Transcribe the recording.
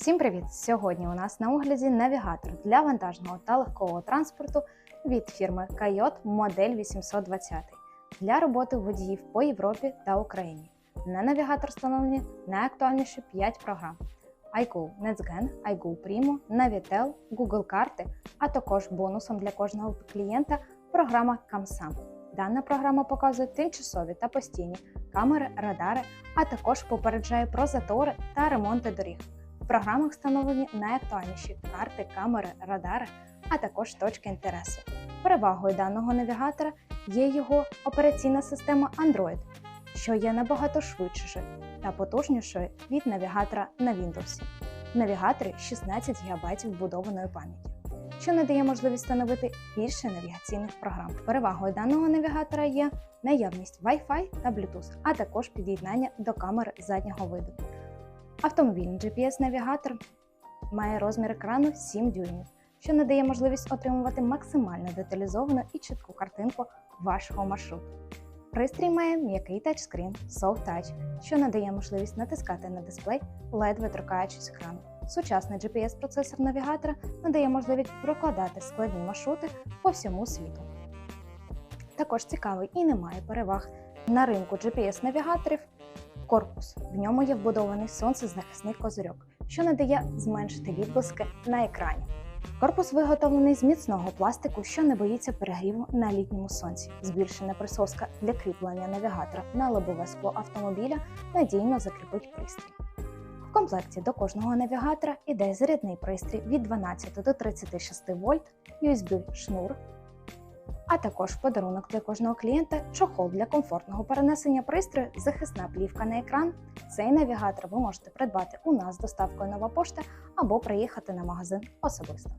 Всім привіт! Сьогодні у нас на огляді навігатор для вантажного та легкового транспорту від фірми Койот модель 820 для роботи водіїв по Європі та Україні. На навігатор встановлені найактуальніші 5 програм: iGo NetsGen, iGo Primo, Navitel, Google карти, а також бонусом для кожного клієнта програма CamSam. Дана програма показує тимчасові та постійні камери, радари, а також попереджає про затори та ремонти доріг. Програмах встановлені найактуальніші карти, камери, радари, а також точки інтересу. Перевагою даного навігатора є його операційна система Android, що є набагато швидшою та потужнішою від навігатора на Windows. В навігаторі 16 ГБ вбудованої пам'яті, що надає можливість встановити більше навігаційних програм. Перевагою даного навігатора є наявність Wi-Fi та Bluetooth, а також під'єднання до камер заднього виду. Автомобільний GPS-навігатор має розмір екрану 7 дюймів, що надає можливість отримувати максимально деталізовану і чітку картинку вашого маршруту. Пристрій має м'який тачскрін Soft Touch, що надає можливість натискати на дисплей, ледве торкаючись екрану. Сучасний GPS-процесор навігатора надає можливість прокладати складні маршрути по всьому світу. Також цікавий і не має переваг на ринку GPS-навігаторів корпус. В ньому є вбудований сонцезахисний козирьок, що надає зменшити відблиски на екрані. Корпус виготовлений з міцного пластику, що не боїться перегріву на літньому сонці. Збільшена присоска для кріплення навігатора на лобове скло автомобіля надійно закріпить пристрій. В комплекті до кожного навігатора іде зарядний пристрій від 12 до 36 вольт, USB-шнур, а також подарунок для кожного клієнта чохол для комфортного перенесення пристрою, захисна плівка на екран. Цей навігатор ви можете придбати у нас з доставкою нова пошта або приїхати на магазин особисто.